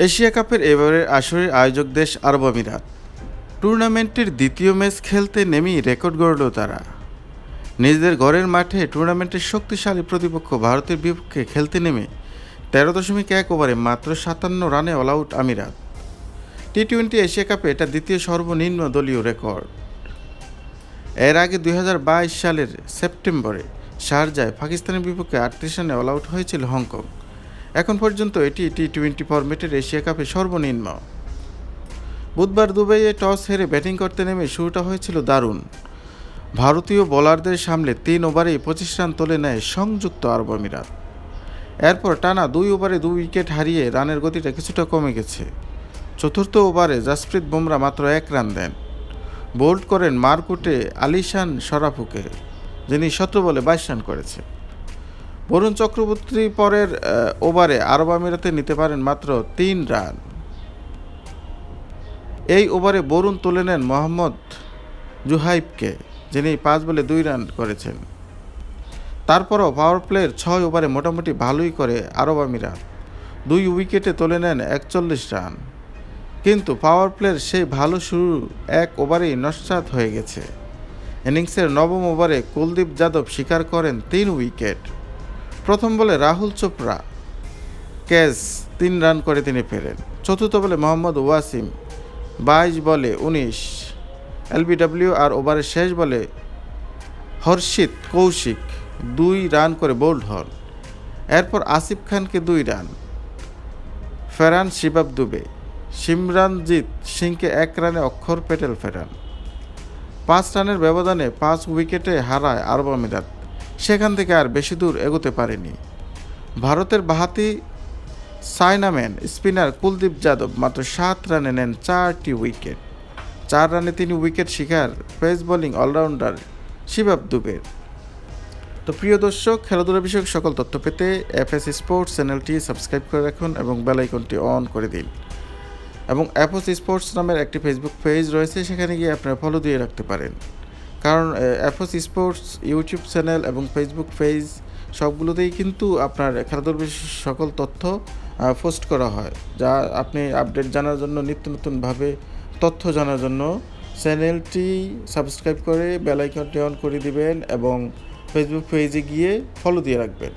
Asia কাপের এবারের আসরের আয়োজক দেশ আরব আমিরাত। টুর্নামেন্টের দ্বিতীয় ম্যাচ খেলতে নেমেই রেকর্ড গড়ল তারা। নিজেদের ঘরের মাঠে টুর্নামেন্টের শক্তিশালী প্রতিপক্ষ ভারতের বিপক্ষে খেলতে নেমে তেরো দশমিক এক ওভারে মাত্র সাতান্ন রানে অল আউট আমিরাত। টি টোয়েন্টি এশিয়া কাপে এটা দ্বিতীয় সর্বনিম্ন দলীয় রেকর্ড। এর আগে দু হাজার বাইশ সালের সেপ্টেম্বরে শারজায় পাকিস্তানের বিপক্ষে আটত্রিশ রানে অল আউট হয়েছিল হংকং। এখন পর্যন্ত এটি টি টোয়েন্টি ফরম্যাটের এশিয়া কাপে সর্বনিম্ন। বুধবার দুবাইয়ে টস হেরে ব্যাটিং করতে নেমে শুরুটা হয়েছিল দারুণ। ভারতীয় বোলারদের সামলে তিন ওভারেই পঁচিশ রান তুলে নেয় সংযুক্ত আরব আমিরাত। এরপর টানা দুই ওভারে দুই উইকেট হারিয়ে রানের গতিটা কিছুটা কমে গেছে। চতুর্থ ওভারে জাসপ্রীত বুমরা মাত্র এক রান দেন। বোল্ড করেন মারকুটে আলিশান শরাফুকে যিনি সতেরো বলে বাইশ রান করেছে বরুণ চক্রবর্তী পরের ওভারে আরব আমিরাতে নিতে পারেন মাত্র তিন রান। এই ওভারে বরুণ তুলে নেন মোহাম্মদ জুহাইবকে, যিনি পাঁচ বলে দুই রান করেছেন। তারপরও পাওয়ার প্লের ছয় ওভারে মোটামুটি ভালোই করে আরব আমিরাত দুই উইকেটে তুলে নেন একচল্লিশ রান। কিন্তু পাওয়ার প্লের সেই ভালো শুরু এক ওভারেই নস্বাত হয়ে গেছে। ইনিংসের নবম ওভারে কুলদীপ যাদব শিকার করেন তিন উইকেট। প্রথম বলে রাহুল চোপড়া, ক্যাচ তিন রান করে তিনি ফেরেন। চতুর্থ বলে মোহাম্মদ ওয়াসিম, বাইশ বলে উনিশ। এলবিডব্লিউ আর ওভারের শেষ বলে হর্ষিত কৌশিক দুই রান করে বোল্ড হন। এরপর আসিফ খানকে দুই রান। ফেরান শিবাব দুবে। সিমরানজিৎ সিংকে এক রানে অক্ষর প্যাটেল ফেরান। পাঁচ রানের ব্যবধানে পাঁচ উইকেটে হারায় আরব আমিরাত। সেখান থেকে আর বেশি দূর এগোতে পারেনি। ভারতের বাহাতি সাইনাম্যান স্পিনার কুলদীপ যাদব মাত্র সাত রানে নেন চারটি উইকেট। চার রানে তিনি উইকেট শিকার, পেস বোলিং অলরাউন্ডার শিবাব দুবের। তো প্রিয় দর্শক, খেলাধুলা বিষয়ক সকল তথ্য পেতে এফএস স্পোর্টস চ্যানেলটি সাবস্ক্রাইব করে রাখুন এবং বেল আইকনটি অন করে দিন। এবং অ্যাপোস স্পোর্টস নামের একটি ফেসবুক পেজ রয়েছে, সেখানে গিয়ে আপনারা ফলো দিয়ে রাখতে পারেন। কারণ এফএস স্পোর্টস ইউটিউব চ্যানেল এবং ফেসবুক পেজ সবগুলোতেই কিন্তু আপনার খেলাধুলার বিশেষ সকল তথ্য পোস্ট করা হয়। যা আপনি আপডেট জানার জন্য, নিত্য নতুনভাবে তথ্য জানার জন্য চ্যানেলটি সাবস্ক্রাইব করে বেল আইকনটি অন করে দিবেন এবং ফেসবুক পেজে গিয়ে ফলো দিয়ে রাখবেন।